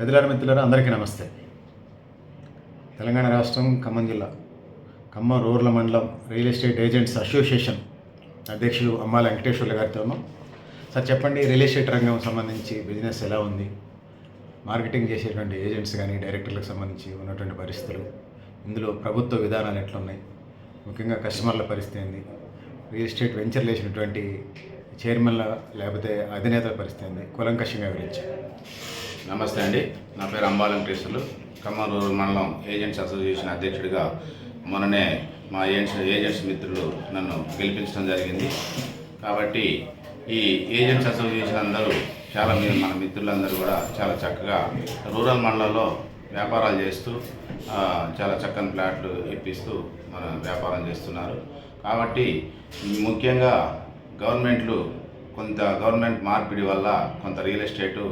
పెద్దలారి మిత్రులారా అందరికీ నమస్తే. తెలంగాణ రాష్ట్రం ఖమ్మం జిల్లా ఖమ్మం రూరల్ మండలం రియల్ ఎస్టేట్ ఏజెంట్స్ అసోసియేషన్ అధ్యక్షులు అమ్మాల వెంకటేశ్వర్ల గారితో ఉన్నాం. సార్ చెప్పండి రియల్ ఎస్టేట్ రంగం సంబంధించి బిజినెస్ ఎలా ఉంది? మార్కెటింగ్ చేసేటువంటి ఏజెంట్స్ కానీ డైరెక్టర్లకు సంబంధించి ఉన్నటువంటి పరిస్థితులు ఇందులో ప్రభుత్వ విధానాలు ఎట్లున్నాయి? ముఖ్యంగా కస్టమర్ల పరిస్థితి ఏంది? రియల్ ఎస్టేట్ వెంచర్లు వేసినటువంటి చైర్మన్ల లేకపోతే అధినేతల పరిస్థితి ఏంది? కులంకషంగా వివరించి నమస్తే అండి. నా పేరు అంబాల వెంకటేశ్వర్లు. ఖమ్మం రూరల్ మండలం ఏజెంట్స్ అసోసియేషన్ అధ్యక్షుడిగా మొన్ననే మా ఏజెంట్స్ ఏజెంట్స్ మిత్రులు నన్ను గెలిపించడం జరిగింది. కాబట్టి ఈ ఏజెంట్స్ అసోసియేషన్ అందరూ చాలా మీరు మన మిత్రులందరూ కూడా చాలా చక్కగా రూరల్ మండలంలో వ్యాపారాలు చేస్తూ చాలా చక్కని ప్లాట్లు ఇప్పిస్తూ మన వ్యాపారం చేస్తున్నారు. కాబట్టి ముఖ్యంగా గవర్నమెంట్లు కొంత గవర్నమెంట్ మార్పిడి వల్ల కొంత రియల్ ఎస్టేటు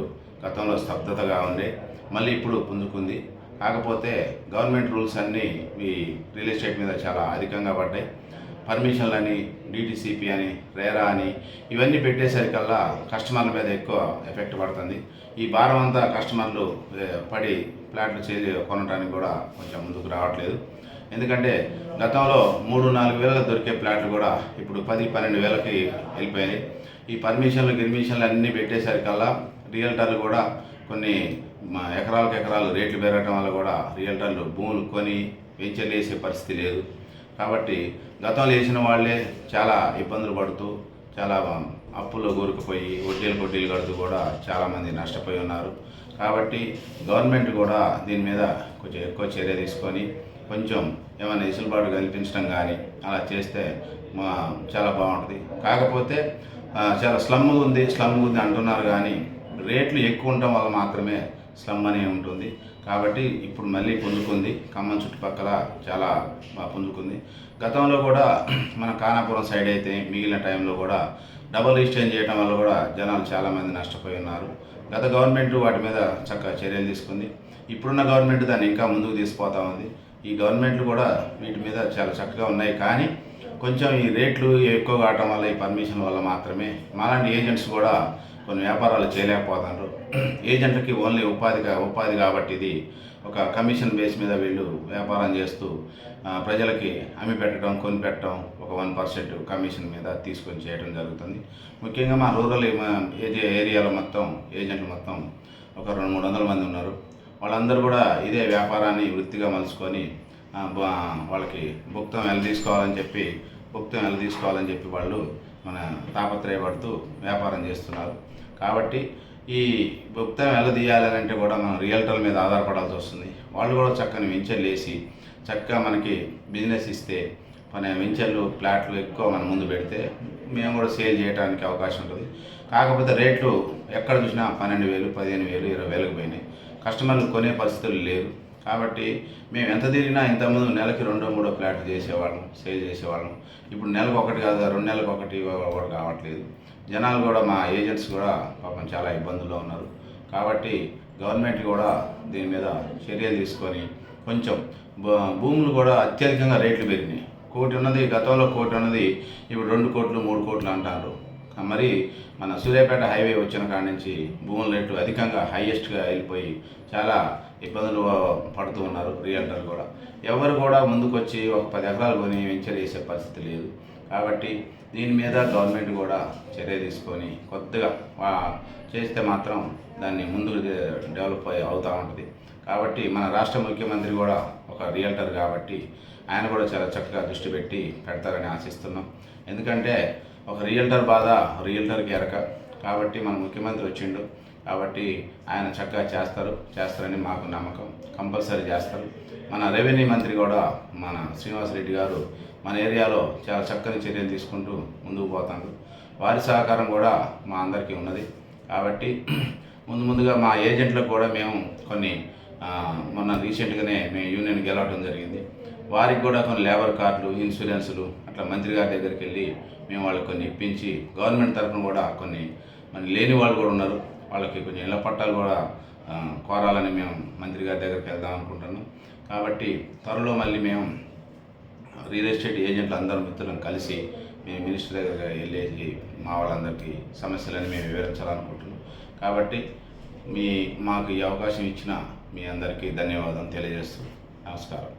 గతంలో స్తబ్దతగా ఉండే మళ్ళీ ఇప్పుడు పుంజుకుంది. కాకపోతే గవర్నమెంట్ రూల్స్ అన్నీ ఈ రియల్ ఎస్టేట్ మీద చాలా అధికంగా పడ్డాయి. పర్మిషన్లు అని డిటిసిపి అని రేరా అని ఇవన్నీ పెట్టేసరికల్లా కస్టమర్ల మీద ఎక్కువ ఎఫెక్ట్ పడుతుంది. ఈ భారం అంతా కస్టమర్లు పడి ప్లాట్లు చే కొనడానికి కూడా కొంచెం ముందుకు రావట్లేదు. ఎందుకంటే గతంలో మూడు నాలుగు వేల దొరికే ప్లాట్లు కూడా ఇప్పుడు పది పన్నెండు వేలకి వెళ్ళిపోయాయి. ఈ పర్మిషన్లు గిర్మిషన్లు అన్నీ పెట్టేసరికల్లా రియల్టర్లు కూడా కొన్ని మా ఎకరాలకు ఎకరాలు రేట్లు పెరగటం వల్ల కూడా రియల్టర్లు భూములు కొని వెంచర్లు వేసే పరిస్థితి లేదు. కాబట్టి గతంలో వేసిన వాళ్ళే చాలా ఇబ్బందులు పడుతూ చాలా అప్పుల్లో కూరుకుపోయి వడ్డీలు వడ్డీలు కడుతూ కూడా చాలామంది నష్టపోయి ఉన్నారు. కాబట్టి గవర్నమెంట్ కూడా దీని మీద కొంచెం ఎక్కువ చర్య తీసుకొని కొంచెం ఏమైనా ఇసులుబాటు కల్పించడం కానీ అలా చేస్తే మా చాలా బాగుంటుంది. కాకపోతే చాలా స్లమ్ ఉంది స్లమ్ ఉంది అంటున్నారు కానీ రేట్లు ఎక్కువ ఉండటం వల్ల మాత్రమే స్లమ్ అనే ఉంటుంది. కాబట్టి ఇప్పుడు మళ్ళీ పుంజుకుంది ఖమ్మం చుట్టుపక్కల చాలా బాగా పుంజుకుంది గతంలో కూడా మన కానాపురం సైడ్ అయితే మిగిలిన టైంలో కూడా డబుల్ రిజిస్ట్రేషన్ చేయడం వల్ల కూడా జనాలు చాలామంది నష్టపోయి ఉన్నారు. గత గవర్నమెంట్ వాటి మీద చక్కగా చర్యలు తీసుకుంది. ఇప్పుడున్న గవర్నమెంట్ దాన్ని ఇంకా ముందుకు తీసుకుపోతా ఉంది. ఈ గవర్నమెంట్లు కూడా వీటి మీద చాలా చక్కగా ఉన్నాయి. కానీ కొంచెం ఈ రేట్లు ఎక్కువ కావటం వల్ల ఈ పర్మిషన్ వల్ల మాత్రమే మాలాంటి ఏజెంట్స్ కూడా కొన్ని వ్యాపారాలు చేయలేకపోతున్నారు ఏజెంట్లకి ఓన్లీ ఉపాధి ఉపాధి కాబట్టి ఇది ఒక కమిషన్ బేస్ మీద వీళ్ళు వ్యాపారం చేస్తూ ప్రజలకి అమ్మి పెట్టడం కొని పెట్టడం ఒక వన్ పర్సెంట్ కమిషన్ మీద తీసుకొని చేయడం జరుగుతుంది. ముఖ్యంగా మా రూరల్ ఏమ- ఏరియాలో మొత్తం ఏజెంట్లు మొత్తం ఒక రెండు మూడు వందల మంది ఉన్నారు. వాళ్ళందరూ కూడా ఇదే వ్యాపారాన్ని వృత్తిగా మలుచుకొని వాళ్ళకి భుక్తం ఎలా తీసుకోవాలని చెప్పి భుక్తం ఎలా తీసుకోవాలని చెప్పి వాళ్ళు మన తాపత్రయపడుతూ వ్యాపారం చేస్తున్నారు. కాబట్టి ఈ భుక్తం ఎలా తీయాలని అంటే కూడా మనం రియల్టర్ మీద ఆధారపడాల్సి వస్తుంది. వాళ్ళు కూడా చక్కని వెంచర్లు వేసి చక్కగా మనకి బిజినెస్ ఇస్తే మన వెంచర్లు ప్లాట్లు ఎక్కువ మన ముందు పెడితే మేము కూడా సేల్ చేయడానికి అవకాశం ఉంటుంది. కాకపోతే రేట్లు ఎక్కడ చూసినా పన్నెండు వేలు పదిహేను వేలు ఇరవై వేలకు పోయినాయి. కస్టమర్లు కొనే పరిస్థితులు లేవు. కాబట్టి మేము ఎంత తిరిగినా ఇంతకుముందు నెలకి రెండో మూడో ఫ్లాట్లు చేసేవాళ్ళం సేల్ చేసేవాళ్ళం. ఇప్పుడు నెలకు ఒకటి కాదు రెండు నెలలకు ఒకటి కూడా కావట్లేదు. జనాలు కూడా మా ఏజెంట్స్ కూడా పాపం చాలా ఇబ్బందుల్లో ఉన్నారు. కాబట్టి గవర్నమెంట్ కూడా దీని మీద చర్యలు తీసుకొని కొంచెం భూములు కూడా అత్యధికంగా రేట్లు పెరిగినాయి. కోటి ఉన్నది గతంలో కోటి ఉన్నది ఇప్పుడు రెండు కోట్లు మూడు కోట్లు అంటారు. మరి మన సూర్యాపేట హైవే వచ్చిన కాడ నుంచి భూముల రేట్లు అధికంగా హైయెస్ట్గా వెళ్ళిపోయి చాలా ఇబ్బందులు పడుతూ ఉన్నారు రియల్టర్ కూడా. ఎవరు కూడా ముందుకొచ్చి ఒక పది ఎకరాలు కొని వెంచర్ చేసే పరిస్థితి లేదు. కాబట్టి దీని మీద గవర్నమెంట్ కూడా చర్య తీసుకొని కొత్తగా చేస్తే మాత్రం దాన్ని ముందుకు డెవలప్ అయ్యి అవుతూ ఉంటుంది. కాబట్టి మన రాష్ట్ర ముఖ్యమంత్రి కూడా ఒక రియల్టర్ కాబట్టి ఆయన కూడా చాలా చక్కగా దృష్టి పెట్టి పెడతారని ఆశిస్తున్నాం. ఎందుకంటే ఒక రియల్టర్ బాధ రియల్టర్కి ఎరక. కాబట్టి మన ముఖ్యమంత్రి వచ్చిండు. కాబట్టి ఆయన చక్కగా చేస్తారు. చేస్తారని మాకు నమ్మకం. కంపల్సరీ చేస్తారు. మన రెవెన్యూ మంత్రి కూడా మన శ్రీనివాసరెడ్డి గారు మన ఏరియాలో చాలా చక్కని చర్యలు తీసుకుంటూ ముందుకు పోతాడు. వారి సహకారం కూడా మా అందరికీ ఉన్నది. కాబట్టి ముందు ముందుగా మా ఏజెంట్లకు కూడా మేము కొన్ని మొన్న రీసెంట్గానే మేము యూనియన్ గెలవడం జరిగింది. వారికి కూడా కొన్ని లేబర్ కార్డులు ఇన్సూరెన్సులు అట్లా మంత్రి గారి దగ్గరికి వెళ్ళి మేము వాళ్ళకి కొన్ని ఇప్పించి గవర్నమెంట్ తరఫున కూడా కొన్ని మన లేని వాళ్ళు కూడా ఉన్నారు. వాళ్ళకి కొంచెం ఇళ్ళ పట్టాలు కూడా కోరాలని మేము మంత్రి గారి దగ్గరికి వెళ్దాం అనుకుంటున్నాం. కాబట్టి త్వరలో మళ్ళీ మేము రియల్ ఎస్టేట్ ఏజెంట్లు అందరం మిత్రులను కలిసి మేము మినిస్టర్ దగ్గర వెళ్ళేసి మా వాళ్ళందరికీ సమస్యలని మేము వివరించాలనుకుంటున్నాం. కాబట్టి మీ మాకు ఈ అవకాశం ఇచ్చిన మీ అందరికీ ధన్యవాదాలు తెలియజేస్తూ నమస్కారం.